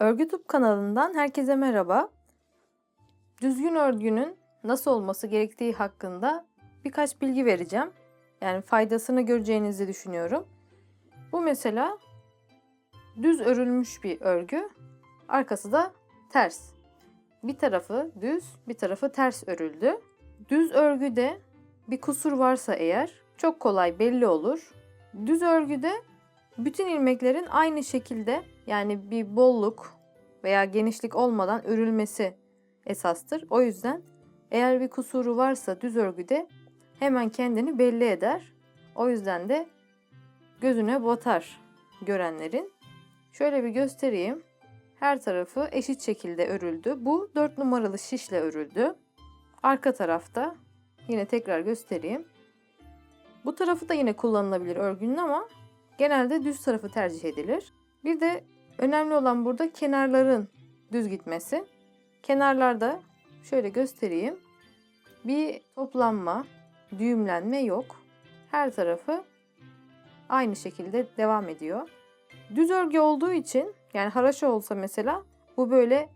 Örgü Tube kanalından herkese merhaba. Düzgün örgünün nasıl olması gerektiği hakkında birkaç bilgi vereceğim. Yani faydasını göreceğinizi düşünüyorum. Bu mesela düz örülmüş bir örgü. Arkası da ters. Bir tarafı düz, bir tarafı ters örüldü. Düz örgüde bir kusur varsa eğer çok kolay belli olur. Düz örgüde bütün ilmeklerin aynı şekilde yani bir bolluk veya genişlik olmadan örülmesi esastır. O yüzden eğer bir kusuru varsa düz örgüde hemen kendini belli eder. O yüzden de gözüne batar görenlerin. Şöyle bir göstereyim. Her tarafı eşit şekilde örüldü. Bu 4 numaralı şişle örüldü. Arka tarafta yine tekrar göstereyim. Bu tarafı da yine kullanılabilir örgünün ama genelde düz tarafı tercih edilir. Bir de önemli olan burada kenarların düz gitmesi. Kenarlarda şöyle göstereyim. Bir toplanma, düğümlenme yok. Her tarafı aynı şekilde devam ediyor. Düz örgü olduğu için yani haraşo olsa mesela bu böyle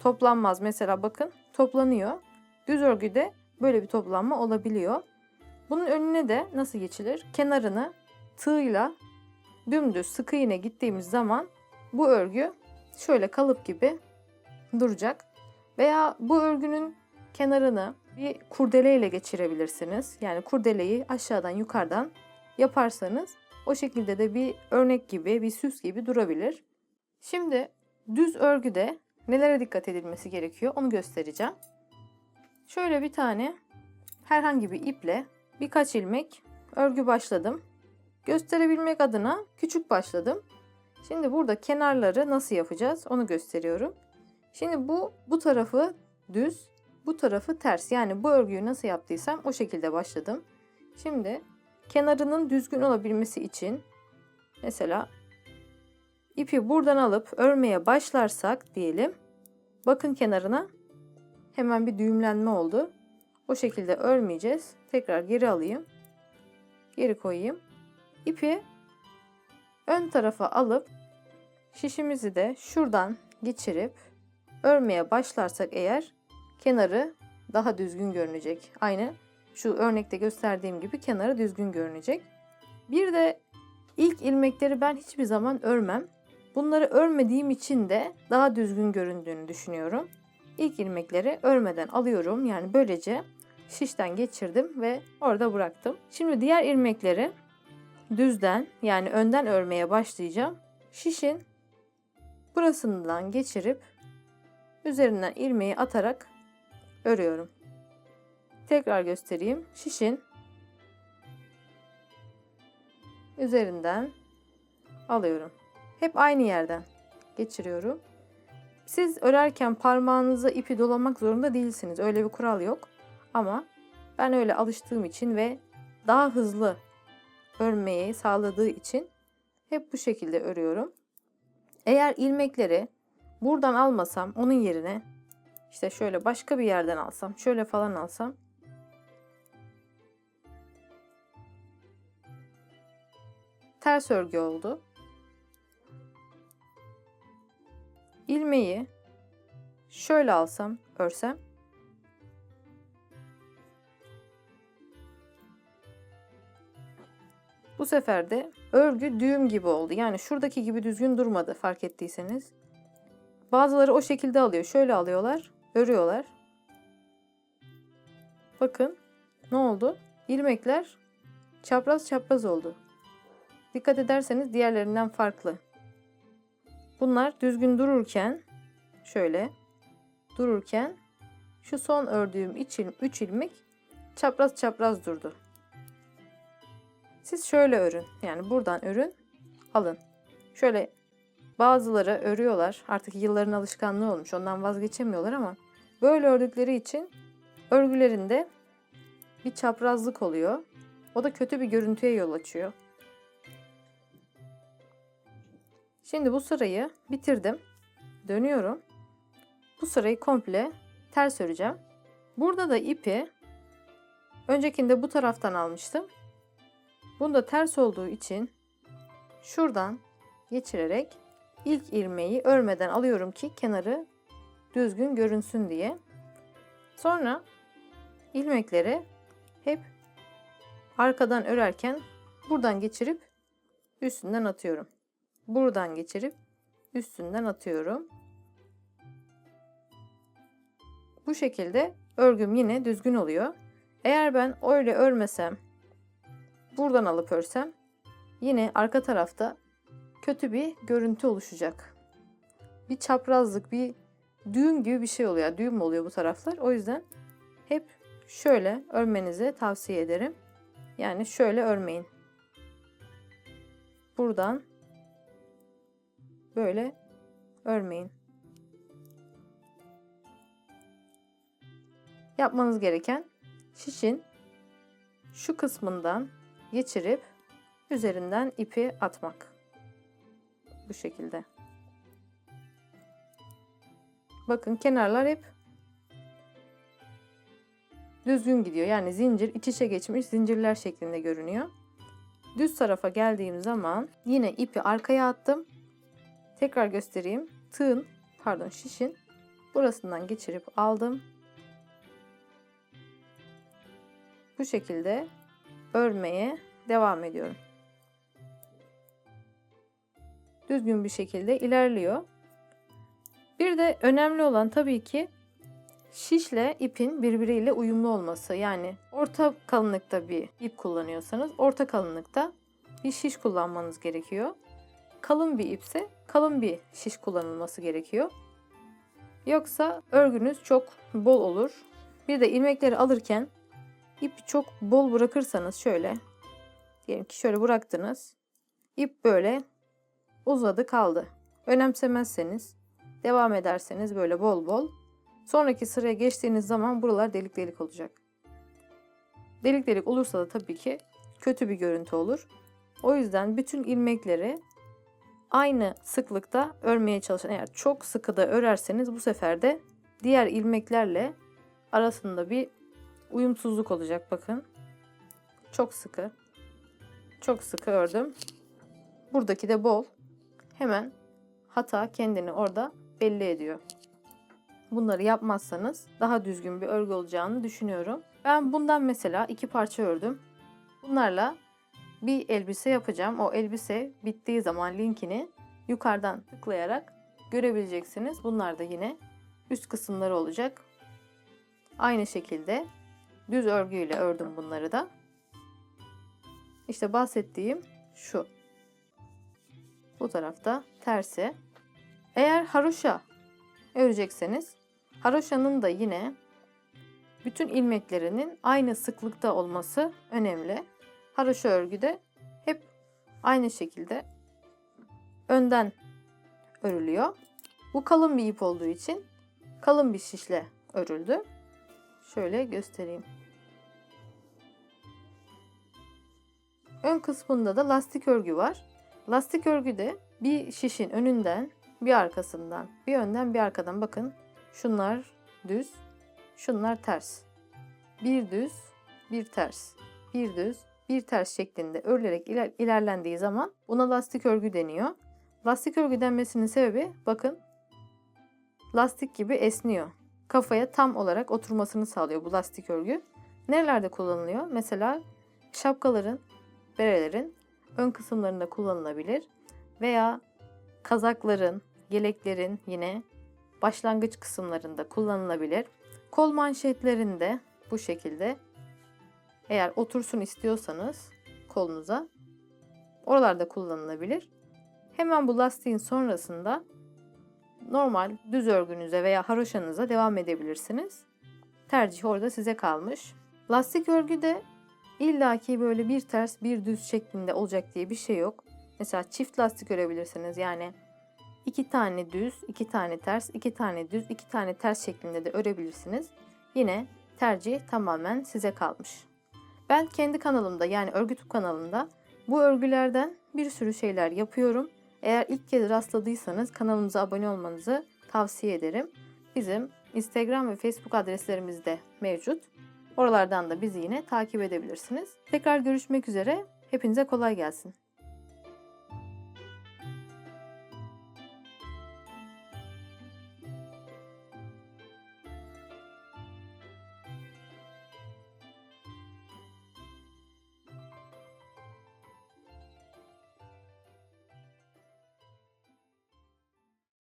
toplanmaz. Mesela bakın toplanıyor. Düz örgüde böyle bir toplanma olabiliyor. Bunun önüne de nasıl geçilir? Kenarını tığla dümdüz sıkı iğne gittiğimiz zaman bu örgü şöyle kalıp gibi duracak. Veya bu örgünün kenarını bir kurdele ile geçirebilirsiniz. Yani kurdeleyi aşağıdan yukarıdan yaparsanız o şekilde de bir örnek gibi, bir süs gibi durabilir. Şimdi düz örgüde nelere dikkat edilmesi gerekiyor onu göstereceğim. Şöyle bir tane herhangi bir iple birkaç ilmek örgü başladım. Gösterebilmek adına küçük başladım. Şimdi burada kenarları nasıl yapacağız onu gösteriyorum. Şimdi bu bu tarafı düz, bu tarafı ters. Yani bu örgüyü nasıl yaptıysam o şekilde başladım. Şimdi kenarının düzgün olabilmesi için mesela ipi buradan alıp örmeye başlarsak diyelim. Bakın kenarına hemen bir düğümlenme oldu. O şekilde örmeyeceğiz. Tekrar geri alayım. Geri koyayım. İpi ön tarafa alıp şişimizi de şuradan geçirip örmeye başlarsak eğer kenarı daha düzgün görünecek. Aynı şu örnekte gösterdiğim gibi kenarı düzgün görünecek. Bir de ilk ilmekleri ben hiçbir zaman örmem. Bunları örmediğim için de daha düzgün göründüğünü düşünüyorum. İlk ilmekleri örmeden alıyorum. Yani böylece şişten geçirdim ve orada bıraktım. Şimdi diğer ilmekleri düzden yani önden örmeye başlayacağım. Şişin burasından geçirip üzerinden ilmeği atarak örüyorum. Tekrar göstereyim. Şişin üzerinden alıyorum. Hep aynı yerden geçiriyorum. Siz örerken parmağınıza ipi dolamak zorunda değilsiniz. Öyle bir kural yok. Ama ben öyle alıştığım için ve daha hızlı örmeyi sağladığı için hep bu şekilde örüyorum. Eğer ilmekleri buradan almasam onun yerine işte şöyle başka bir yerden alsam, şöyle falan alsam ters örgü oldu. ilmeği şöyle alsam, örsem Bu sefer de örgü düğüm gibi oldu. Yani şuradaki gibi düzgün durmadı fark ettiyseniz. Bazıları o şekilde alıyor. Şöyle alıyorlar, örüyorlar. Bakın ne oldu? İlmekler çapraz çapraz oldu. Dikkat ederseniz diğerlerinden farklı. Bunlar düzgün dururken şöyle dururken şu son ördüğüm 3 ilmek çapraz çapraz durdu. Siz şöyle örün. Yani buradan örün, alın. Şöyle bazıları örüyorlar. Artık yılların alışkanlığı olmuş. Ondan vazgeçemiyorlar ama böyle ördükleri için örgülerinde bir çaprazlık oluyor. O da kötü bir görüntüye yol açıyor. Şimdi bu sırayı bitirdim. Dönüyorum. Bu sırayı komple ters öreceğim. Burada da ipi öncekinde bu taraftan almıştım. Bunda ters olduğu için şuradan geçirerek ilk ilmeği örmeden alıyorum ki kenarı düzgün görünsün diye. Sonra ilmekleri hep arkadan örerken buradan geçirip üstünden atıyorum. Buradan geçirip üstünden atıyorum. Bu şekilde örgüm yine düzgün oluyor. Eğer ben öyle örmesem, buradan alıp örsem yine arka tarafta kötü bir görüntü oluşacak. Bir çaprazlık, bir düğüm gibi bir şey oluyor. Düğüm oluyor bu taraflar. O yüzden hep şöyle örmenizi tavsiye ederim. Yani şöyle örmeyin. Buradan böyle örmeyin. Yapmanız gereken şişin şu kısmından geçirip üzerinden ipi atmak. Bu şekilde. Bakın kenarlar hep düzgün gidiyor. Yani zincir iç içe geçmiş zincirler şeklinde görünüyor. Düz tarafa geldiğim zaman yine ipi arkaya attım. Tekrar göstereyim. Tığın, pardon şişin burasından geçirip aldım. Bu şekilde örmeye devam ediyorum. Düzgün bir şekilde ilerliyor. Bir de önemli olan tabii ki şişle ipin birbiriyle uyumlu olması. Yani orta kalınlıkta bir ip kullanıyorsanız orta kalınlıkta bir şiş kullanmanız gerekiyor. Kalın bir ipse kalın bir şiş kullanılması gerekiyor. Yoksa örgünüz çok bol olur. Bir de ilmekleri alırken ipi çok bol bırakırsanız şöyle diyelim ki şöyle bıraktınız. İp böyle uzadı kaldı. Önemsemezseniz devam ederseniz böyle bol bol sonraki sıraya geçtiğiniz zaman buralar delik delik olacak. Delik delik olursa da tabii ki kötü bir görüntü olur. O yüzden bütün ilmekleri aynı sıklıkta örmeye çalışın. Eğer çok sıkı da örerseniz bu sefer de diğer ilmeklerle arasında bir uyumsuzluk olacak bakın. Çok sıkı. Çok sıkı ördüm. Buradaki de bol. Hemen hata kendini orada belli ediyor. Bunları yapmazsanız daha düzgün bir örgü olacağını düşünüyorum. Ben bundan mesela iki parça ördüm. Bunlarla bir elbise yapacağım. O elbise bittiği zaman linkini yukarıdan tıklayarak görebileceksiniz. Bunlar da yine üst kısımları olacak. Aynı şekilde düz örgüyle ördüm bunları da. İşte bahsettiğim şu. Bu tarafta tersi. Eğer haroşa örecekseniz haroşanın da yine bütün ilmeklerinin aynı sıklıkta olması önemli. Haroşa örgüde hep aynı şekilde önden örülüyor. Bu kalın bir ip olduğu için kalın bir şişle örüldü. Şöyle göstereyim. Ön kısmında da lastik örgü var. Lastik örgüde bir şişin önünden, bir arkasından, bir önden bir arkadan bakın. Şunlar düz, şunlar ters. Bir düz, bir ters. Bir düz, bir ters şeklinde örülerek iler, ilerlendiği zaman buna lastik örgü deniyor. Lastik örgü denmesinin sebebi bakın lastik gibi esniyor. Kafaya tam olarak oturmasını sağlıyor bu lastik örgü. Nerelerde kullanılıyor? Mesela şapkaların, berelerin ön kısımlarında kullanılabilir veya kazakların, yeleklerin yine başlangıç kısımlarında kullanılabilir. Kol manşetlerinde bu şekilde eğer otursun istiyorsanız kolunuza oralarda kullanılabilir. Hemen bu lastiğin sonrasında normal düz örgünüze veya haroşanıza devam edebilirsiniz. Tercih orada size kalmış. Lastik örgü de illaki böyle bir ters bir düz şeklinde olacak diye bir şey yok. Mesela çift lastik örebilirsiniz. Yani iki tane düz, iki tane ters, iki tane düz, iki tane ters şeklinde de örebilirsiniz. Yine tercih tamamen size kalmış. Ben kendi kanalımda yani örgütüp kanalımda bu örgülerden bir sürü şeyler yapıyorum. Eğer ilk kez rastladıysanız kanalımıza abone olmanızı tavsiye ederim. Bizim Instagram ve Facebook adreslerimiz de mevcut. Oralardan da bizi yine takip edebilirsiniz. Tekrar görüşmek üzere. Hepinize kolay gelsin.